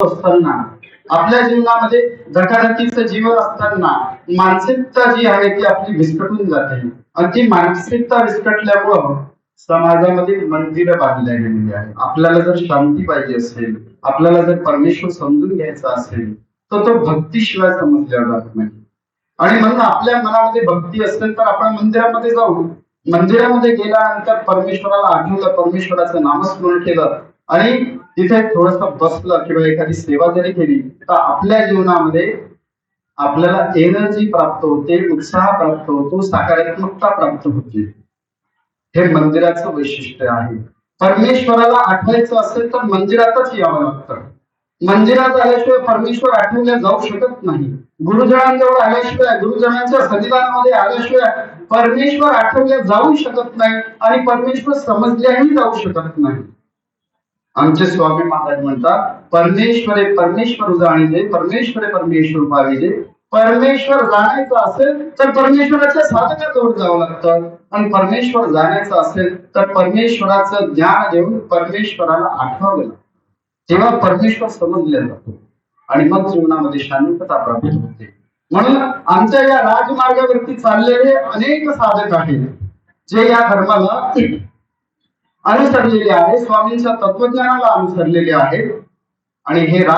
असताना आपल्या जीवनामध्ये धकाधकीचं जीवन असताना मानसिकता जी आहे ती आपली विस्कटून जाते. आणि ती मानसिकता विस्कटल्यामुळं समाजामध्ये मंदिरं बांधल्या गेलेली आहे आपल्याला जर शांती पाहिजे असेल आपल्याला जर परमेश्वर समजून घ्यायचा असेल तर तो भक्तीशिवाय समजल्या जात नाही. आणि म्हणून आपल्या मनामध्ये भक्ती असेल तर आपण मंदिरामध्ये जाऊ. मंदिरामध्ये गेल्यानंतर परमेश्वराला आठवलं परमेश्वराचं नामस्मरण केलं आणि तिथे थोडस बसलं किंवा एखादी सेवा जरी केली तर आपल्या जीवनामध्ये आपल्याला एनर्जी प्राप्त होते उत्साह प्राप्त होतो सकारात्मकता प्राप्त होते. हे मंदिराचं वैशिष्ट्य आहे. परमेश्वराला आठवायचं असेल तर मंदिरातच यावं लागतं. मंदिरात आल्याशिवाय परमेश्वर आठवल्या जाऊ शकत नाही. गुरुजनांजवळ आल्याशिवाय गुरुजनांच्या सन्निधानामध्ये आल्याशिवाय परमेश्वर आठवल्या जाऊ शकत नाही आणि परमेश्वर समजल्याही जाऊ शकत नाही. आमचे स्वामी महाराज म्हणतात परमेश्वरे परमेश्वर जाणीजे परमेश्वरे परमेश्वर पाहिजे परमेश्वर जाणायचं असेल तर परमेश्वराच्या साधकाजवळ जावं लागतं. आणि परमेश्वर जाण्याचं असेल तर परमेश्वराचं ज्ञान देऊन परमेश्वराला आठवावं लागतं. तेव्हा परमेश्वर समजले जातो. आणि मग जीवनामध्ये शांतता प्राप्त होते. म्हणून आमच्या या राजमार्गावरती चाललेले अनेक साधक आहेत. जे या धर्माला अनुसरलेले आहे स्वामींच्या तत्वज्ञानाला अनुसरलेले आहेत. आणि हे